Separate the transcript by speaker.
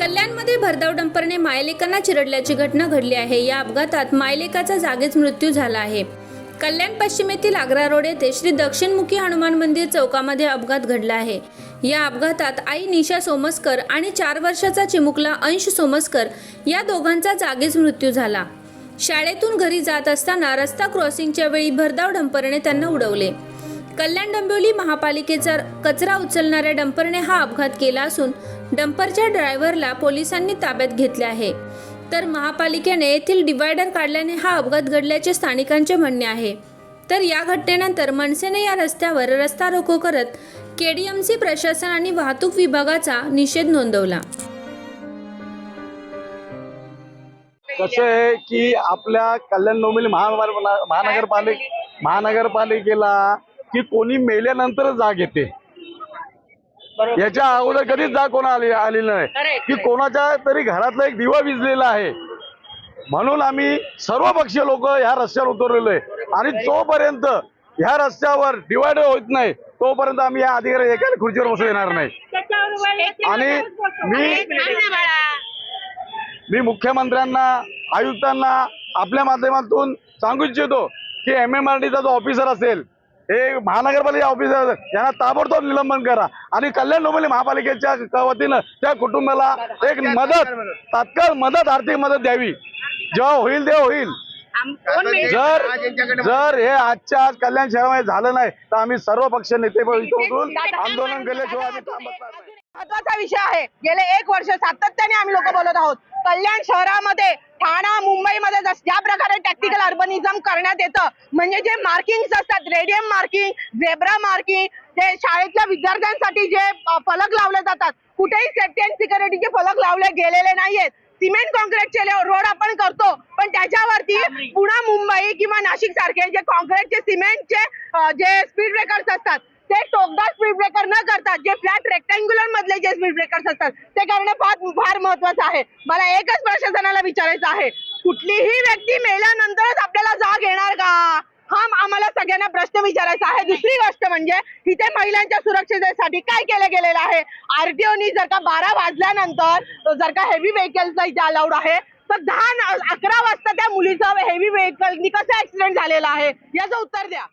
Speaker 1: कल्याणमध्ये भरधाव डंपरने मायलेकांना चिरडल्याची घटना घडली आहे. या अपघातात मायलेकाचा जागीच मृत्यू झाला आहे. कल्याण पश्चिमेतील आग्रा रोड येथे श्री दक्षिणमुखी हनुमान मंदिर चौकामध्ये अपघात घडला आहे. या अपघातात आई निशा सोमस्कर आणि चार वर्षाचा चिमुकला अंश सोमस्कर या दोघांचा जागीच मृत्यू झाला. शाळेतून घरी जात असताना रस्ता क्रॉसिंगच्या वेळी भरधाव डंपरने त्यांना उडवले. कल्याण डोंबिवली महापालिकेचा कचरा उचलणाऱ्या डंपरने हा अपघात केला असून डंपरच्या ड्रायव्हरला पोलिसांनी ताब्यात घेतले आहे. तर महापालिकेने येथील डिवायडर काढल्याने हा अपघात घडल्याचे स्थानिकांचे म्हणणे आहे. तर या घटनेनंतर मनसेने या रस्त्यावर रस्ता रोको करत केडीएमसी प्रशासन आणि वाहतूक विभागाचा निषेध नोंदवला.
Speaker 2: कसं आहे की आपल्या कल्याण डोंबिवली महानगर महानगरपालिक महानगरपालिकेला की कोणी मेल्यानंतरच जाग येते. याच्या अगोदर कधीच जाग कोणा आली आलेली नाही. की कोणाच्या तरी घरातला एक दिवा विजलेला आहे. म्हणून आम्ही सर्व पक्षीय लोक ह्या रस्त्यावर उतरलेलो आहे. आणि जोपर्यंत ह्या रस्त्यावर डिवायडर होत नाही. तोपर्यंत आम्ही या अधिकारी एका खुर्चीवर बसू येणार नाही. आणि मी मी मुख्यमंत्र्यांना आयुक्तांना आपल्या माध्यमातून सांगू इच्छितो की एम एम आर डीचा जो ऑफिसर असेल हे महानगरपालिका ऑफिसर यांना ताबडतोब निलंबन करा. आणि कल्याण डोंबिवली महापालिकेच्या वतीनं त्या कुटुंबाला एक मदत तात्काळ मदत आर्थिक मदत द्यावी. जेव्हा होईल तेव्हा होईल. जर जर हे आजच्या आज कल्याण शहरामध्ये झालं नाही तर आम्ही सर्व पक्ष नेते आंदोलन केल्याशिवाय आम्ही
Speaker 3: महत्त्वाचा विषय आहे. गेले एक वर्ष सातत्याने आम्ही लोक बोलत आहोत. कल्याण शहरामध्ये ठाणा मुंबईमध्ये जस- ज्या प्रकारे टॅक्टिकल अर्बनिझम करण्यात येतं म्हणजे जे मार्किंग असतात रेडियम मार्किंग झेब्रा मार्किंग ते शाळेतल्या विद्यार्थ्यांसाठी जे फलक लावले जातात कुठेही सेफ्टी अँड सिक्युरिटीचे फलक लावले गेलेले नाहीयेत. सिमेंट कॉन्क्रीटचे रोड आपण करतो पण त्याच्यावरती पुणा मुंबई किंवा नाशिक सारखे जे कॉन्क्रीटचे सिमेंटचे जे स्पीड ब्रेकर्स असतात ते टोकदार स्पीड ब्रेकर न करता जे फ्लॅट रेक्टँग्युलर मधले जे स्पीड ब्रेकर्स असतात ते करणं फार फार महत्वाचं आहे. मला एकच प्रशासनाला विचारायचं आहे. कुठलीही व्यक्ती मेल्यानंतरच आपल्याला जाग येणार का? हा आम्हाला सगळ्यांना प्रश्न विचारायचा आहे. दुसरी गोष्ट म्हणजे इथे महिलांच्या सुरक्षिततेसाठी काय केलं गेलेलं आहे? आरटीओनी जर का बारा वाजल्यानंतर जर का हेवी व्हेकल्सला इथे अलाउड आहे तर दहा अकरा वाजता त्या मुलीचा हेवी व्हेकलनी कसा ऍक्सिडेंट झालेला आहे? याचं उत्तर द्या.